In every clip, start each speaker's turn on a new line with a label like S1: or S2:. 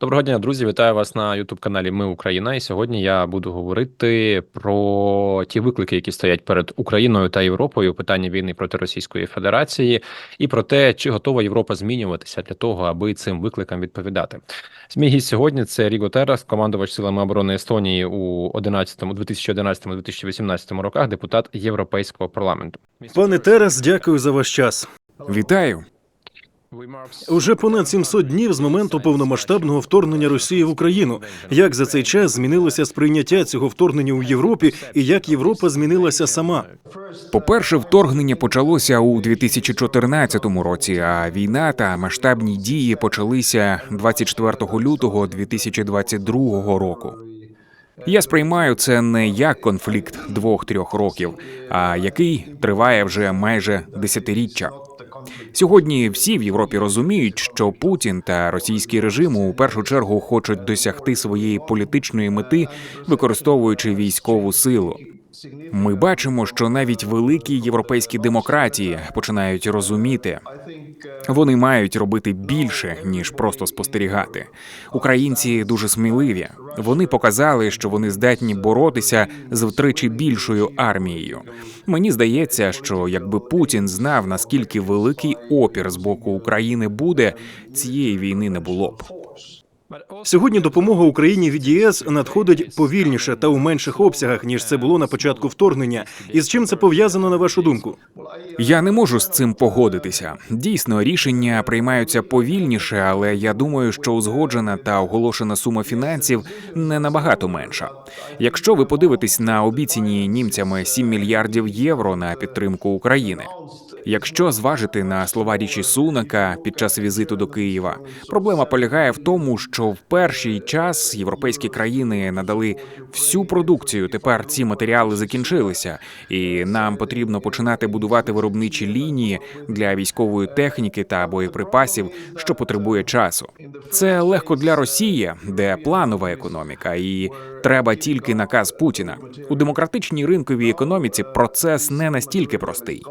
S1: Доброго дня, друзі! Вітаю вас на youtube каналі Ми Україна. І сьогодні я буду говорити про ті виклики, які стоять перед Україною та Європою у питанні війни проти Російської Федерації, і про те, чи готова Європа змінюватися для того, аби цим викликам відповідати. Гість сьогодні це Ріго Терас, командувач силами оборони Естонії у 11, 2011-2018 роках, депутат Європейського парламенту.
S2: Пане Терес, дякую за ваш час.
S3: Вітаю.
S2: Уже понад 700 днів з моменту повномасштабного вторгнення Росії в Україну. Як за цей час змінилося сприйняття цього вторгнення у Європі, і як Європа змінилася сама?
S3: По-перше, вторгнення почалося у 2014 році, а війна та масштабні дії почалися 24 лютого 2022 року. Я сприймаю це не як конфлікт двох-трьох років, а який триває вже майже десятиріччя. Сьогодні всі в Європі розуміють, що Путін та російський режим у першу чергу хочуть досягти своєї політичної мети, використовуючи військову силу. Ми бачимо, що навіть великі європейські демократії починають розуміти, вони мають робити більше ніж просто спостерігати. Українці дуже сміливі. Вони показали, що вони здатні боротися з втричі більшою армією. Мені здається, що якби Путін знав наскільки великий опір з боку України буде, цієї війни не було б.
S2: Сьогодні допомога Україні від ЄС надходить повільніше та у менших обсягах ніж це було на початку вторгнення. І з чим це пов'язано на вашу думку?
S3: Я не можу з цим погодитися. Дійсно, рішення приймаються повільніше, але я думаю, що узгоджена та оголошена сума фінансів не набагато менша. Якщо ви подивитесь на обіцяні німцями 7 мільярдів євро на підтримку України. Якщо зважити на слова річі Сунака під час візиту до Києва, проблема полягає в тому, що в перший час європейські країни надали всю продукцію. Тепер ці матеріали закінчилися, і нам потрібно починати будувати виробничі лінії для військової техніки та боєприпасів, що потребує часу. Це легко для Росії, де планова економіка, і треба тільки наказ Путіна у демократичній ринковій економіці. Процес не настільки простий.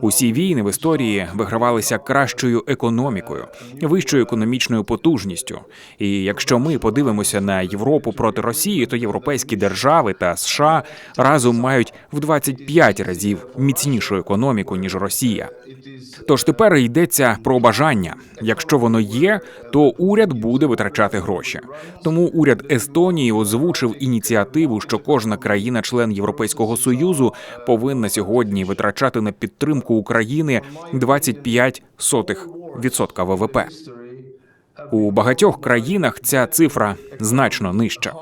S3: Усі війни в історії вигравалися кращою економікою, вищою економічною потужністю. І якщо ми подивимося на Європу проти Росії, то європейські держави та США разом мають в 25 разів міцнішу економіку ніж Росія. Тож тепер йдеться про бажання. Якщо воно є, то уряд буде витрачати гроші. Тому уряд Естонії озвучив ініціативу, що кожна країна-член Європейського союзу повинна сьогодні витрачати на підтримку України 25 сотих відсотка ВВП. У багатьох країнах ця цифра значно нижча.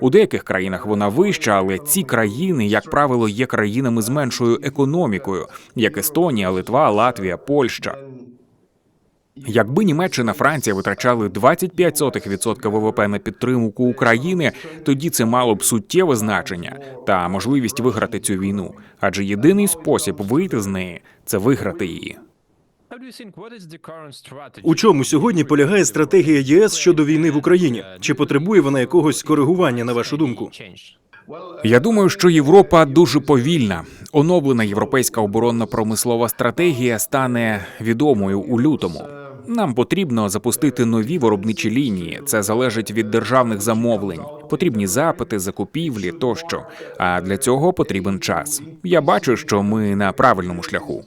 S3: У деяких країнах вона вища, але ці країни, як правило, є країнами з меншою економікою, як Естонія, Литва, Латвія, Польща. Якби Німеччина, Франція витрачали 25% ВВП на підтримку України, тоді це мало б суттєве значення та можливість виграти цю війну. Адже єдиний спосіб вийти з неї це виграти її.
S2: У чому сьогодні полягає стратегія єС щодо війни в Україні? Чи потребує вона якогось коригування на вашу думку?
S3: Я думаю, що Європа дуже повільна. Оновлена європейська оборонно-промислова стратегія стане відомою у лютому. Нам потрібно запустити нові виробничі лінії. Це залежить від державних замовлень. Потрібні запити, закупівлі тощо. А для цього потрібен час. Я бачу, що ми на правильному шляху.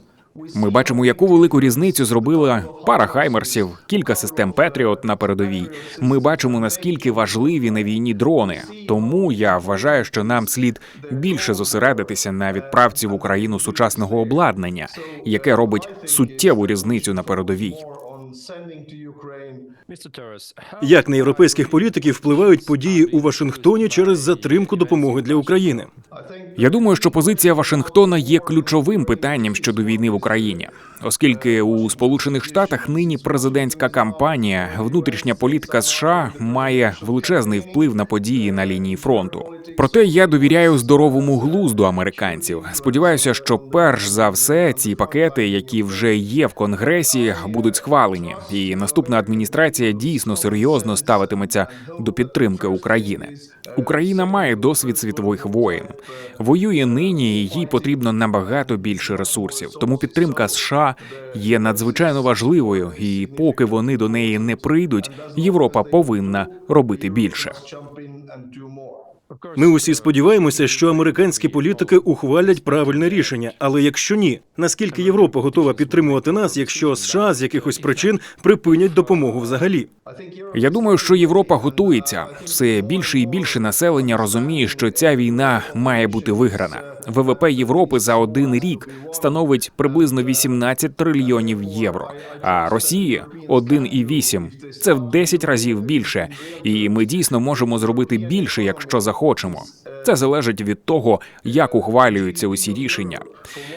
S3: Ми бачимо, яку велику різницю зробила пара хаймерсів, кілька систем Петріот на передовій. Ми бачимо наскільки важливі на війні дрони. Тому я вважаю, що нам слід більше зосередитися на відправці в Україну сучасного обладнання, яке робить суттєву різницю на передовій.
S2: Як на європейських політиків впливають події у Вашингтоні через затримку допомоги для України?
S3: Я думаю, що позиція Вашингтона є ключовим питанням щодо війни в Україні, оскільки у Сполучених Штатах нині президентська кампанія, внутрішня політика США має величезний вплив на події на лінії фронту. Проте я довіряю здоровому глузду американців. Сподіваюся, що перш за все ці пакети, які вже є в конгресі, будуть схвалені, і наступна адміністрація дійсно серйозно ставитиметься до підтримки України. Україна має досвід світових воєн, воює нині, і їй потрібно набагато більше ресурсів. Тому підтримка США є надзвичайно важливою, і поки вони до неї не прийдуть, Європа повинна робити більше.
S2: Ми усі сподіваємося, що американські політики ухвалять правильне рішення. Але якщо ні, наскільки Європа готова підтримувати нас, якщо США з якихось причин припинять допомогу взагалі?
S3: Я думаю, що Європа готується. Все більше і більше населення розуміє, що ця війна має бути виграна. ВВП Європи за один рік становить приблизно 18 трильйонів євро, а Росії 1,8. Це в 10 разів більше. І ми дійсно можемо зробити більше, якщо захочемо. Це залежить від того, як ухвалюються усі рішення.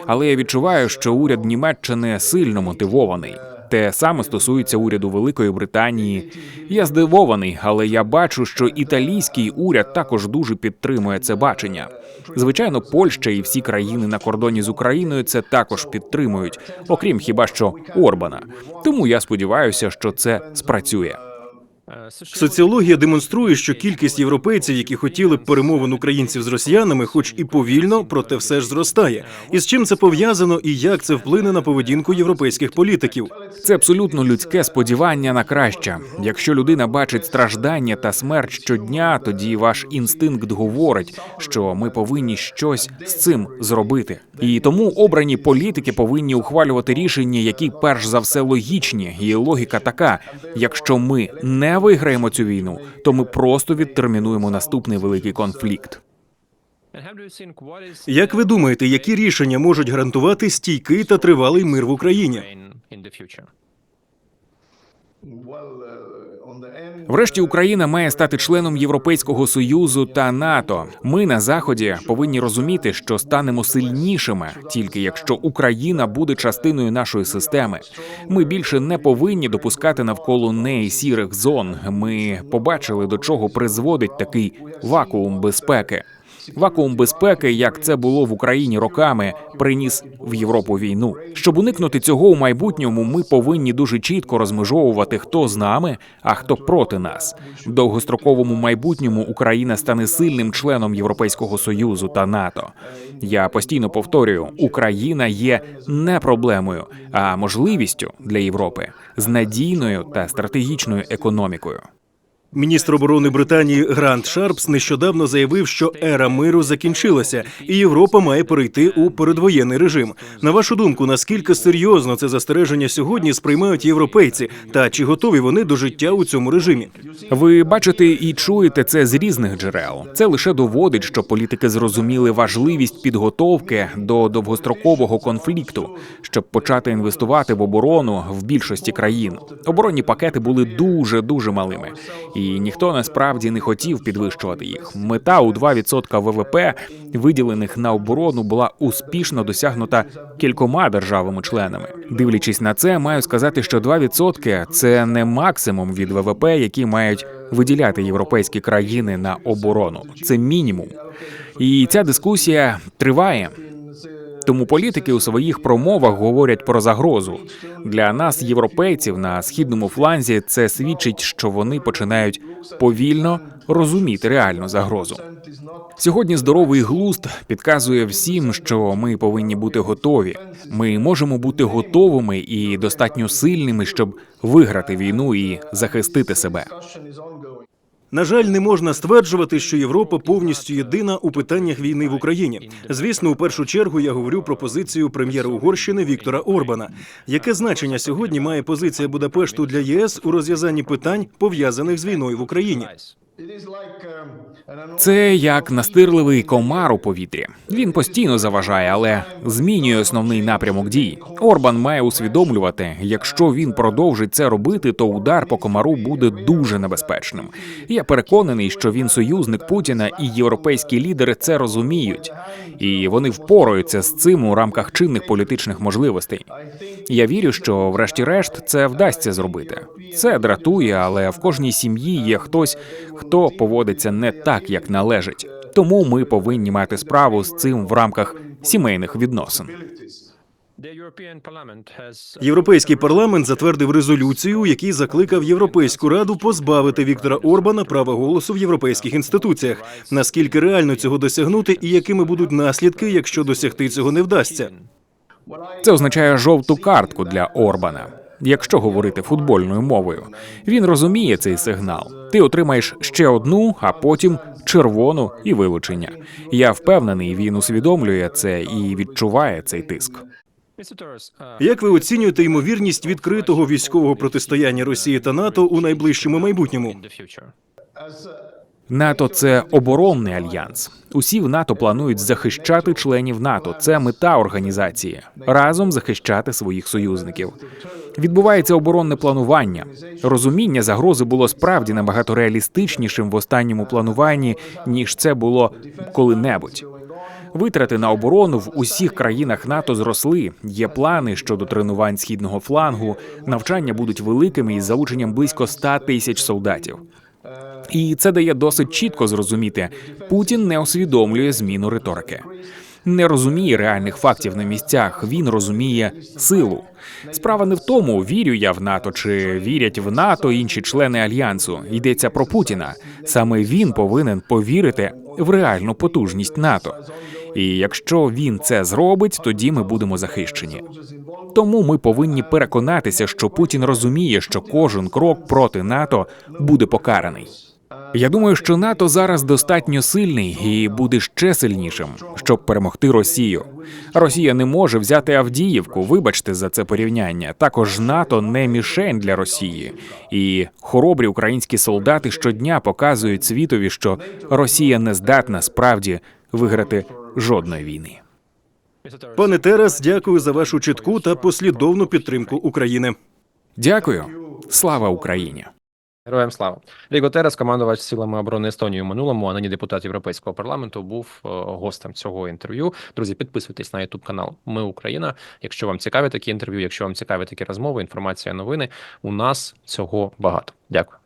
S3: Але я відчуваю, що уряд Німеччини сильно мотивований. Те саме стосується уряду Великої Британії. Я здивований, але я бачу, що італійський уряд також дуже підтримує це бачення. Звичайно, Польща і всі країни на кордоні з Україною це також підтримують, окрім хіба що Орбана. Тому я сподіваюся, що це спрацює.
S2: Соціологія демонструє, що кількість європейців, які хотіли б перемовин українців з росіянами, хоч і повільно, проте все ж зростає. І з чим це пов'язано, і як це вплине на поведінку європейських політиків?
S3: Це абсолютно людське сподівання на краще. Якщо людина бачить страждання та смерть щодня, тоді ваш інстинкт говорить, що ми повинні щось з цим зробити. І тому обрані політики повинні ухвалювати рішення, які перш за все логічні. І логіка така: якщо ми не виграємо цю війну, то ми просто відтермінуємо наступний великий конфлікт.
S2: Як ви думаєте, які рішення можуть гарантувати стійкий та тривалий мир в Україні?
S3: Врешті Україна має стати членом Європейського союзу та НАТО. Ми на заході повинні розуміти, що станемо сильнішими тільки якщо Україна буде частиною нашої системи. Ми більше не повинні допускати навколо неї сірих зон. Ми побачили до чого призводить такий вакуум безпеки. Вакуум безпеки, як це було в Україні роками, приніс в Європу війну. Щоб уникнути цього у майбутньому, ми повинні дуже чітко розмежовувати, хто з нами, а хто проти нас. В довгостроковому майбутньому Україна стане сильним членом Європейського союзу та НАТО. Я постійно повторюю: Україна є не проблемою, а можливістю для Європи з надійною та стратегічною економікою.
S2: Міністр оборони Британії Грант Шарпс нещодавно заявив, що ера миру закінчилася, і Європа має перейти у передвоєнний режим. На вашу думку, наскільки серйозно це застереження сьогодні сприймають європейці, та чи готові вони до життя у цьому режимі?
S3: Ви бачите і чуєте це з різних джерел. Це лише доводить, що політики зрозуміли важливість підготовки до довгострокового конфлікту, щоб почати інвестувати в оборону в більшості країн. Оборонні пакети були дуже дуже малими, і ніхто насправді не хотів підвищувати їх. Мета у 2% ВВП, виділених на оборону, була успішно досягнута кількома державами-членами. Дивлячись на це, маю сказати, що 2% – це не максимум від ВВП, які мають виділяти європейські країни на оборону. Це мінімум. І ця дискусія триває. Тому політики у своїх промовах говорять про загрозу для нас, європейців, на східному фланзі. Це свідчить, що вони починають повільно розуміти реальну загрозу. Сьогодні здоровий глузд підказує всім, що ми повинні бути готові. Ми можемо бути готовими і достатньо сильними, щоб виграти війну і захистити себе.
S2: На жаль, не можна стверджувати, що Європа повністю єдина у питаннях війни в Україні. Звісно, у першу чергу я говорю про позицію прем'єра Угорщини Віктора Орбана. Яке значення сьогодні має позиція Будапешту для ЄС у розв'язанні питань пов'язаних з війною в Україні?
S3: Це як настирливий комар у повітрі. Він постійно заважає, але змінює основний напрямок дій. Орбан має усвідомлювати, якщо він продовжить це робити, то удар по комару буде дуже небезпечним. Я переконаний, що він союзник Путіна, і європейські лідери це розуміють, і вони впораються з цим у рамках чинних політичних можливостей. Я вірю, що, врешті-решт, це вдасться зробити. Це дратує, але в кожній сім'ї є хтось, хто поводиться не так, як належить. Тому ми повинні мати справу з цим в рамках сімейних відносин.
S2: Європейський парламент затвердив резолюцію, у якій закликав Європейську раду позбавити Віктора Орбана права голосу в європейських інституціях. Наскільки реально цього досягнути, і якими будуть наслідки, якщо досягти цього не вдасться?
S3: Це означає жовту картку для Орбана. Якщо говорити футбольною мовою, він розуміє цей сигнал. Ти отримаєш ще одну, а потім червону і вилучення. Я впевнений, він усвідомлює це і відчуває цей тиск.
S2: Як ви оцінюєте ймовірність відкритого військового протистояння Росії та НАТО у найближчому майбутньому?
S3: НАТО це оборонний альянс. Усі в НАТО планують захищати членів НАТО. Це мета організації разом захищати своїх союзник. Відбувається оборонне планування. Розуміння загрози було справді набагато реалістичнішим в останньому плануванні, ніж це було коли-небудь. Витрати на оборону в усіх країнах НАТО зросли. Є плани щодо тренувань східного флангу. Навчання будуть великими із залученням близько 100 тисяч солдатів. І це дає досить чітко зрозуміти, Путін не усвідомлює зміну риторики. Не розуміє реальних фактів на місцях. Він розуміє силу. Справа не в тому, вірю я в НАТО чи вірять в НАТО інші члени альянсу. Йдеться про Путіна. Саме він повинен повірити в реальну потужність НАТО. І якщо він це зробить, тоді ми будемо захищені. Тому ми повинні переконатися, що Путін розуміє, що кожен крок проти НАТО буде покараний. Я думаю, що НАТО зараз достатньо сильний і буде ще сильнішим, щоб перемогти Росію. Росія не може взяти Авдіївку. Вибачте за це порівняння. Також НАТО не мішень для Росії, і хоробрі українські солдати щодня показують світові, що Росія не здатна справді виграти жодної війни.
S2: Пане Терас, дякую за вашу чітку та послідовну підтримку України.
S3: Дякую, слава Україні.
S1: Героям слава Ріго Терес, командувач силами оборони Естонії у минулому, а нині депутат Європейського парламенту, був е, гостем цього інтерв'ю. Друзі, підписуйтесь на Ютуб канал Ми Україна. Якщо вам цікаві такі інтерв'ю, якщо вам цікаві такі розмови, інформація, новини, у нас цього багато. Дякую.